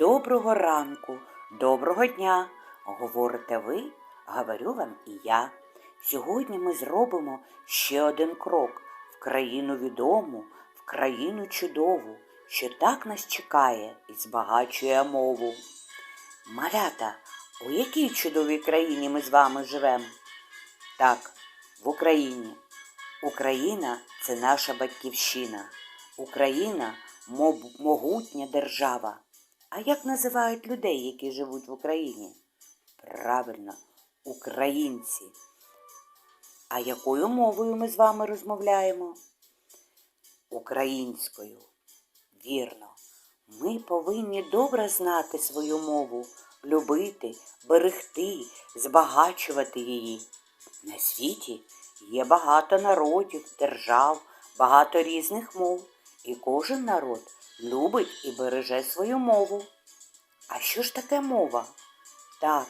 Доброго ранку, доброго дня. Говорите ви, говорю вам і я. Сьогодні ми зробимо ще один крок в країну відому, в країну чудову, що так нас чекає і збагачує мову. Малята, у якій чудовій країні ми з вами живемо? Так, в Україні. Україна це наша батьківщина. Україна могутня держава. А як називають людей, які живуть в Україні? Правильно, українці. А якою мовою ми з вами розмовляємо? Українською. Вірно. Ми повинні добре знати свою мову, любити, берегти, збагачувати її. На світі є багато народів, держав, багато різних мов, і кожен народ любить і береже свою мову. А що ж таке мова? Так,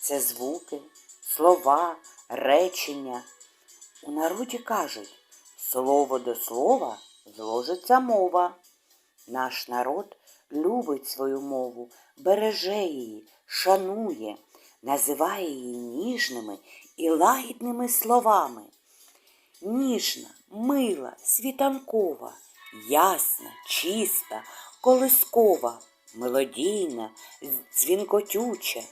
це звуки, слова, речення. У народі кажуть, слово до слова зложиться мова. Наш народ любить свою мову, береже її, шанує, називає її ніжними і лагідними словами. Ніжна, мила, світанкова, ясна, чиста, колискова, мелодійна, дзвінкотюча,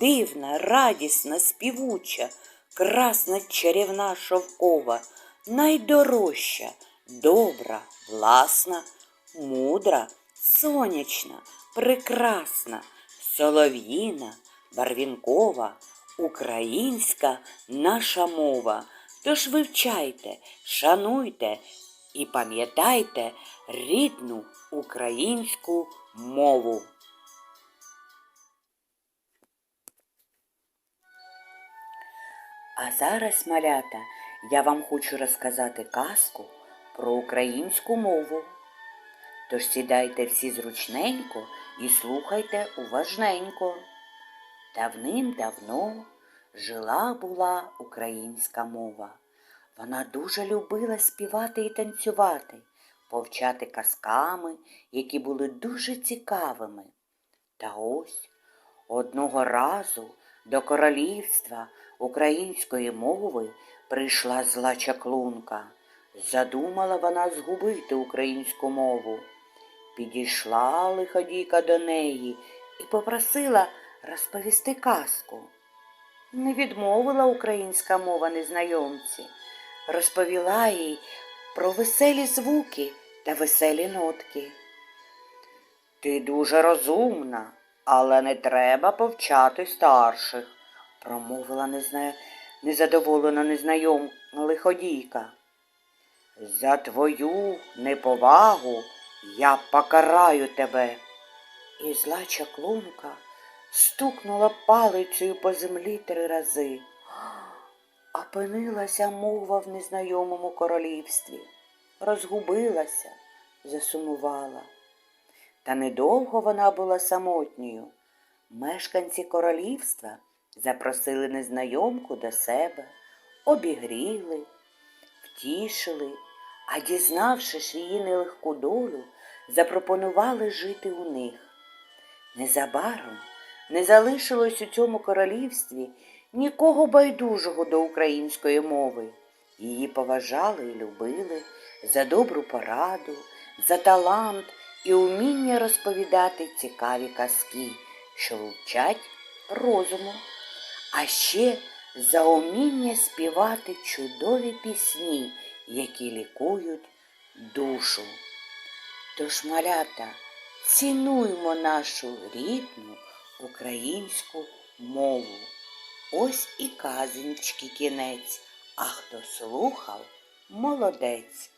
дивна, радісна, співуча, красна чарівна шовкова, найдорожча, добра, власна, мудра, сонячна, прекрасна, солов'їна, барвінкова, українська наша мова. Тож вивчайте, шануйте і пам'ятайте рідну українську мову. А зараз, малята, я вам хочу розказати казку про українську мову. Тож сідайте всі зручненько і слухайте уважненько. Давним-давно жила була українська мова. Вона дуже любила співати і танцювати, повчати казками, які були дуже цікавими. Та ось одного разу до королівства української мови прийшла зла чаклунка. Задумала вона згубити українську мову. Підійшла лиходійка до неї і попросила розповісти казку. Не відмовила українська мова незнайомці, розповіла їй про веселі звуки та веселі нотки. Ти дуже розумна, але не треба повчати старших, промовила незна... незадоволена незнайомка лиходійка. За твою неповагу я покараю тебе. І зла чаклунка стукнула палицею по землі три рази. Опинилася мова в незнайомому королівстві, розгубилася, засумувала. Та недовго вона була самотньою. Мешканці королівства запросили незнайомку до себе, обігріли, втішили, а дізнавшись її нелегку долю, запропонували жити у них. Незабаром не залишилось у цьому королівстві нікого байдужого до української мови. Її поважали і любили за добру пораду, за талант і уміння розповідати цікаві казки, що вчать розуму, а ще за уміння співати чудові пісні, які лікують душу. Тож, малята, цінуймо нашу рідну українську мову. Ось і казинчки кінець, а хто слухав, молодець.